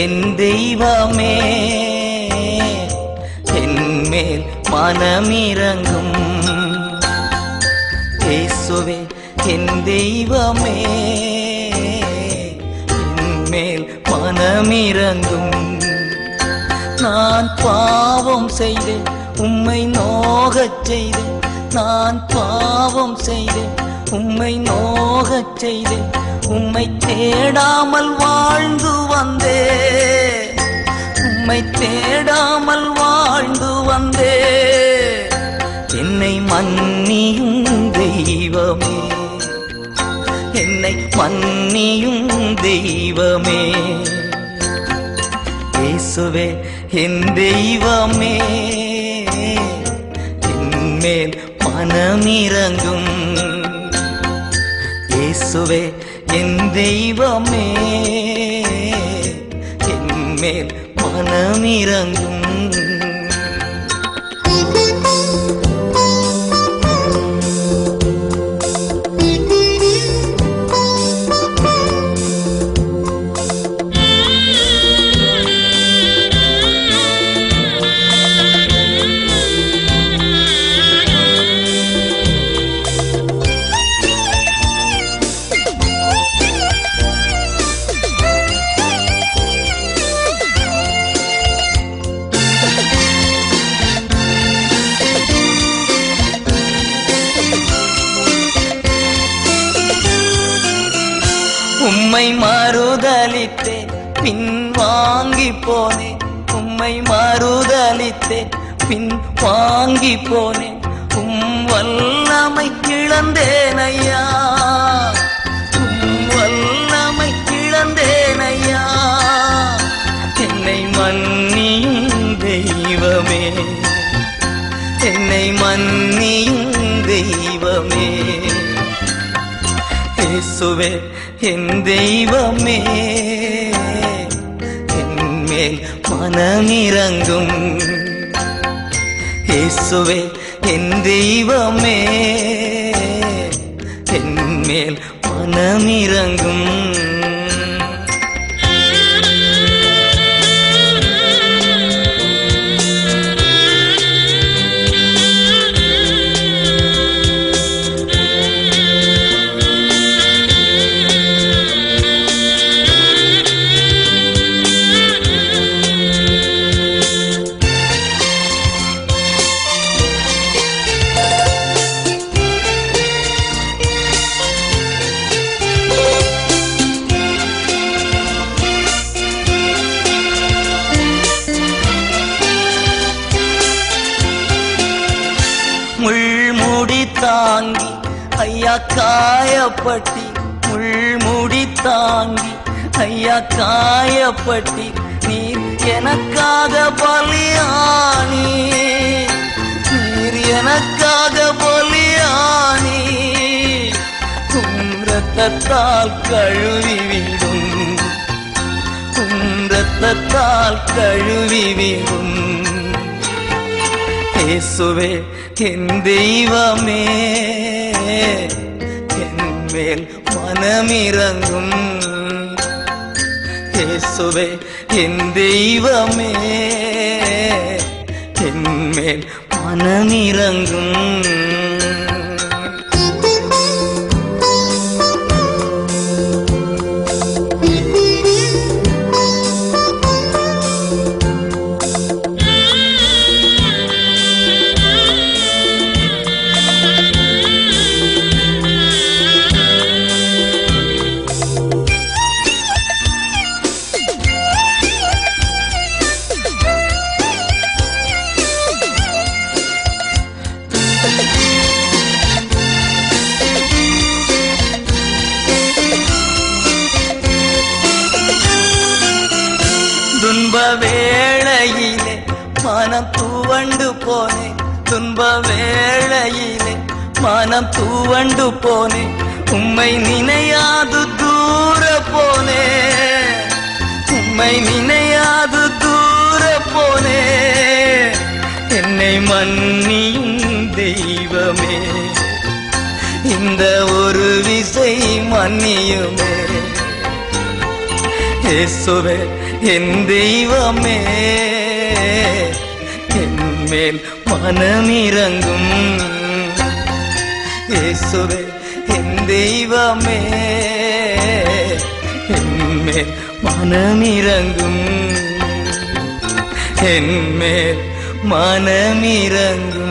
என் தெய்வமே என்மேல் மனமிறங்கும். இயேசுவே என் தெய்வமே என்மேல் மனமிறங்கும். நான் பாவம் செய்தேன் உம்மை நோகச் செய்தேன். நான் பாவம் செய்தேன் உம்மை நோகச் செய்தேன். உம்மை தேடாமல் வாழ்ந்து வந்தே உம்மை தேடாமல் வாழ்ந்து வந்தே என்னை மன்னியும் தெய்வமே. என்னை மன்னியும் தெய்வமே. இயேசுவே என் தெய்வமே. என் மேல் மனமிரங்கும் இயேசுவே என் தெய்வமே. என் மேல் உம்மை மறுதலித்தே பின் வாங்கி போனேன் உம்மை மறுதலித்தே பின் வாங்கி போனேன் உம் வல்லமை இழந்தேன் ஐயா உம் வல்லமை இழந்தேன் ஐயா என்னை மன்னியும் தெய்வமே. என்னை மன்னியும் தெய்வமே. இயேசுவே என் தெய்வமே. என் மேல் மனமிரங்கும் இயேசுவே என் தெய்வமே. என் மேல் ஐயா காயப்பட்டி முள்முடி தாங்கி ஐயா காயப்பட்டி நீர் எனக்காக பலியானி. நீர் எனக்காக பலியானி. உம் ரத்தத்தால் கழுவி விடும். உம் ரத்தத்தால் கழுவி விடும் இயேசுவே என் தெய்வமே. என் மேல் மனமிரங்கும் துன்ப வேளையிலே மனம் தூவண்டு போனேன் துன்ப வேளையிலே மனம் தூவண்டு போனேன் உம்மை நினையாது தூர போனே. உம்மை நினையாது தூர போனே. என்னை மன்னியும் தெய்வமே. இந்த ஒரு விசை மன்னியுமே. இயேசுவே என் தெய்வமே. என் மேல் மனமிரங்கும் இயேசுவே என் தெய்வமே. என் மேல் மனமிரங்கும் என் மேல் மனமிரங்கும்